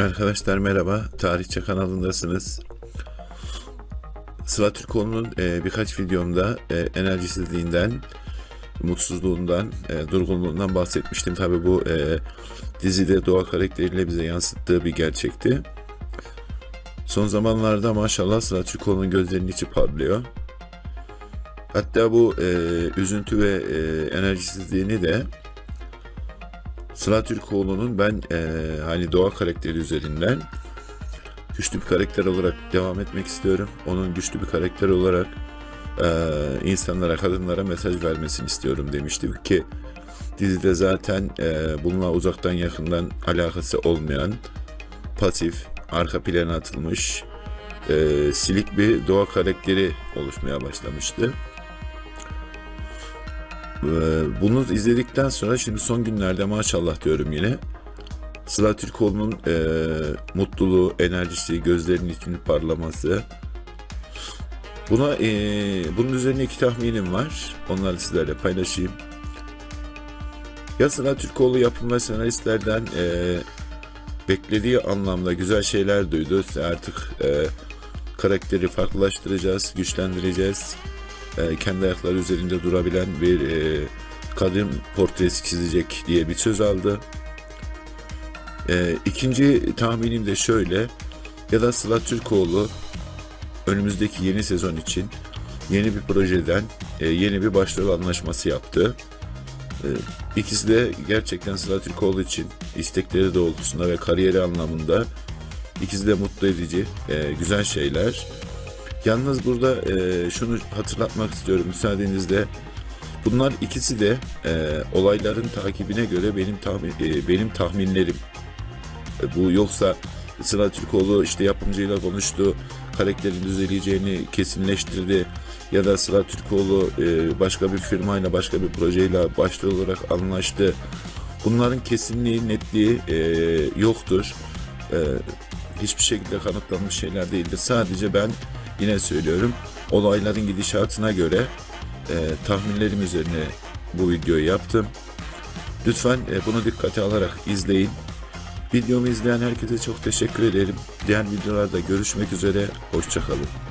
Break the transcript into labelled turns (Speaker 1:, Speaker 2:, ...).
Speaker 1: Arkadaşlar merhaba. Tarihçe kanalındasınız. Sıla Türkoğlu'nun e, birkaç videomda e, enerjisizliğinden, mutsuzluğundan, e, durgunluğundan bahsetmiştim. Tabi bu e, dizide doğa karakteriyle bize yansıttığı bir gerçekti. Son zamanlarda maşallah Sıla Türkoğlu'nun gözlerinin içi parlıyor. Hatta bu e, üzüntü ve e, enerjisizliğini de Sıla Türkoğlu'nun ben eee, hani doğa karakteri üzerinden güçlü bir karakter olarak devam etmek istiyorum. Onun güçlü bir karakter olarak eee, insanlara, kadınlara mesaj vermesini istiyorum demiştim ki dizide zaten eee, bununla uzaktan yakından alakası olmayan pasif, arka plana atılmış eee, silik bir doğa karakteri oluşmaya başlamıştı. Ee, Bunu izledikten sonra şimdi son günlerde maşallah diyorum yine. Sıla Türkoğlu'nun e, mutluluğu, enerjisi, gözlerinin içinin parlaması. Buna e, bunun üzerine iki tahminim var. Onları sizlerle paylaşayım. Ya Sıla Türkoğlu yapım ve senaristlerden e, beklediği anlamda güzel şeyler duydu. Artık e, karakteri farklılaştıracağız, güçlendireceğiz e, kendi ayakları üzerinde durabilen bir e, kadın portresi çizecek diye bir söz aldı. E, ikinci tahminim de şöyle ya da Sıla Türkoğlu önümüzdeki yeni sezon için yeni bir projeden e, yeni bir başrol anlaşması yaptı. E, ikisi de gerçekten Sıla Türkoğlu için istekleri doğrultusunda ve kariyeri anlamında ikisi de mutlu edici, güzel şeyler. Yalnız burada e, şunu hatırlatmak istiyorum müsaadenizle. Bunlar ikisi de e, olayların takibine göre benim tahmin e, benim tahminlerim. E, bu yoksa Sıla Türkoğlu işte yapımcıyla konuştu, karakterin düzeleceğini kesinleştirdi ya da Sıla Türkoğlu e, başka bir firmayla başka bir projeyle başlı olarak anlaştı. Bunların kesinliği, netliği e, yoktur. E, hiçbir şekilde kanıtlanmış şeyler değildir. Sadece ben yine söylüyorum olayların gidişatına göre e, tahminlerim üzerine bu videoyu yaptım. Lütfen e, bunu dikkate alarak izleyin. Videomu izleyen herkese çok teşekkür ederim. Diğer videolarda görüşmek üzere. Hoşçakalın.